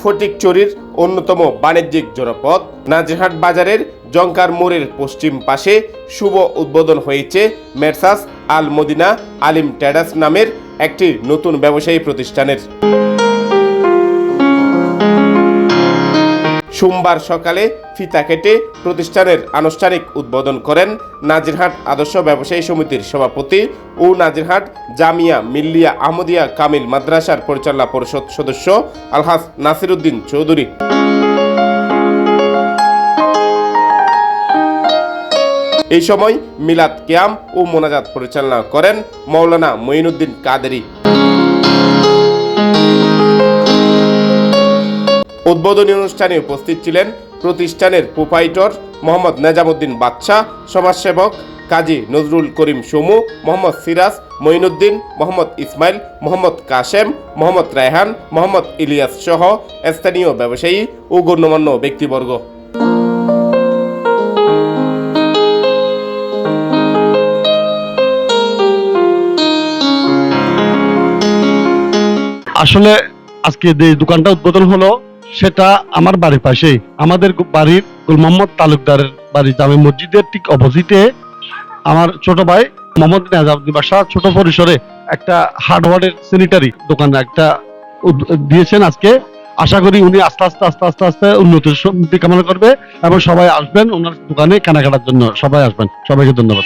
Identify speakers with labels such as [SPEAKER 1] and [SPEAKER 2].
[SPEAKER 1] ফটিকচুরির অন্যতম বাণিজ্যিক জনপদ। নাজিরহাট বাজারের জঙ্কার মোড়ের পশ্চিম পাশে শুভ উদ্বোধন হয়েছে মেরসাস আল মদিনা আলিম ট্যাডাস নামের একটি নতুন ব্যবসায়ী প্রতিষ্ঠানের। সোমবার সকালে ফিতা কেটে প্রতিষ্ঠানের আনুষ্ঠানিক উদ্বোধন করেন নাজিরহাট আদর্শ ব্যবসায়ী সমিতির সভাপতি ও নাজিরহাট জামিয়া মিল্লিয়া আহমদিয়া কামিল মাদ্রাসার পরিচালনা পরিষদ সদস্য আলহাস নাসিরুদ্দিন চৌধুরী। এই সময় মিলাদ কিয়াম ও মোনাজাত পরিচালনা করেন মৌলানা মঈনুদ্দিন কাদেরী। উদ্বোধনী অনুষ্ঠানে উপস্থিত ছিলেন প্রতিষ্ঠানের প্রোপাইটর মোহাম্মদ নেজামুদ্দিন বাদশাহ সমাজসেবক কাজী নজরুল করিম সমু, মোহাম্মদ সিরাজ মঈনুদ্দিন, মোহাম্মদ ইসমাইল, মোহাম্মদ কাশেম, মোহাম্মদ রায়হান, মোহাম্মদ ইলিয়াস সহ স্থানীয় ব্যবসায়ী ও গণ্যমান্য ব্যক্তিবর্গ।
[SPEAKER 2] আসলে আজকে যে দোকানটা উদ্বোধন হলো সেটা আমার বাড়ির পাশেই। আমাদের বাড়ির গুল মোহাম্মদ তালুকদারের বাড়ি, জামে মসজিদের ঠিক অপোজিটে। আমার ছোট ভাই মোহাম্মদ নাজাবুদ্দিন বাসা, ছোট পরিসরে একটা হার্ডওয়ারের স্যানিটারি দোকান একটা দিয়েছেন আজকে। আশা করি উনি আস্তে আস্তে আস্তে আস্তে আস্তে উন্নত কামনা করবে এবং সবাই আসবেন ওনার দোকানে কেনাকাটার জন্য। সবাই আসবেন। সবাইকে ধন্যবাদ।